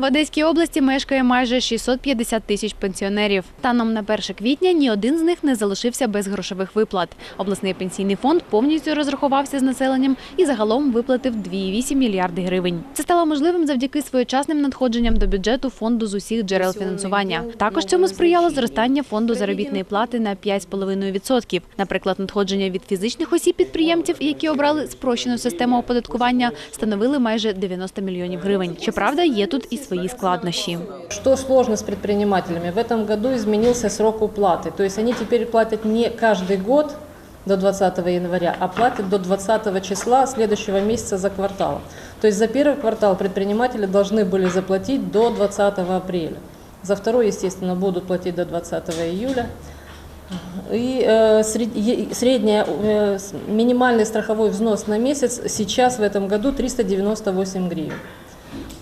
В Одеській області мешкає майже 650 тисяч пенсіонерів. Станом на 1 квітня ні один з них не залишився без грошових виплат. Обласний пенсійний фонд повністю розрахувався з населенням і загалом виплатив 2,8 мільярди гривень. Це стало можливим завдяки своєчасним надходженням до бюджету фонду з усіх джерел фінансування. Також цьому сприяло зростання фонду заробітної плати на 5,5%. Наприклад, надходження від фізичних осіб підприємців, які обрали спрощену систему оподаткування, становили майже 90 мільйонів гривень. Щоправда, є тут і свої складнощі. Что сложно с предпринимателями? В этом году изменился срок уплаты. То есть они теперь платят не каждый год до 20 января, а платят до 20 числа следующего месяца за квартал. То есть за первый квартал предприниматели должны были заплатить до 20 апреля. За второй, естественно, будут платить до 20 июля. И э, сред- е- средняя, э, минимальный страховой взнос на месяц сейчас в этом году 398 гривен.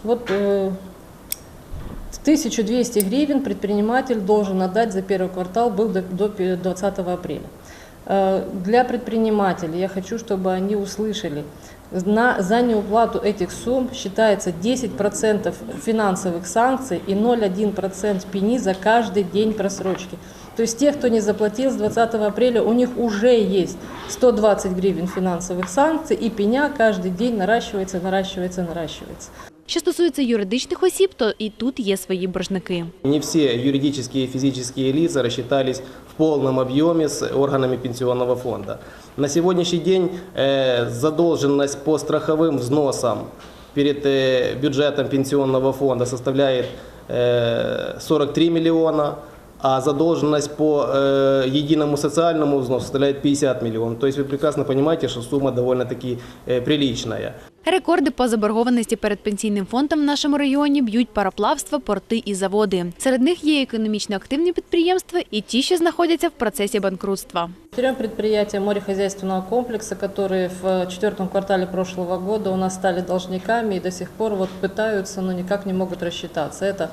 Вот э, 1200 гривен предприниматель должен отдать за первый квартал был до, до пе- 20 апреля. Э, Для предпринимателей я хочу, чтобы они услышали, на, за неуплату этих сумм считается 10% финансовых санкций и 0,1% пени за каждый день просрочки. То есть те, кто не заплатил с 20 апреля, у них уже есть 120 гривен финансовых санкций, и пеня каждый день наращивается, наращивается, наращивается. Що стосується юридичних осіб, то і тут є свої боржники. Не все юридические и физические лица рассчитались в полном объеме с органами пенсионного фонда. На сегодняшний день э, задолженность по страховым взносам перед э, бюджетом пенсионного фонда составляет э, 43 миллиона, а задолженность по э, единому социальному взносу составляет 50 миллионов. То есть вы прекрасно понимаете, что сумма довольно-таки э, приличная. Рекорди по заборгованості перед пенсійним фондом в нашому регіоні б'ють пароплавства, порти і заводи. Серед них є економічно активні підприємства і ті, що знаходяться в процесі банкрутства. Берем предприятия морехозяйственного комплекса, которые в четвертом квартале прошлого года у нас стали должниками и до сих пор вот пытаются, но никак не могут рассчитаться. Это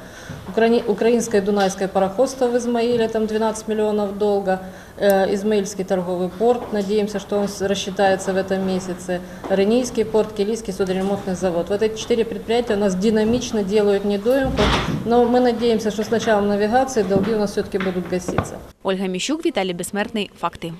Украни- украинское Дунайское пароходство в Измаиле, там 12 миллионов долга, э, Измаильский торговый порт, надеемся, что он с- рассчитается в этом месяце, Ренийский порт, Килийский судоремонтный завод. Вот эти четыре предприятия у нас динамично делают недоимку, но мы надеемся, что с началом навигации долги у нас все-таки будут гаситься. Ольга Міщук, Віталій Безсмертний. Факти.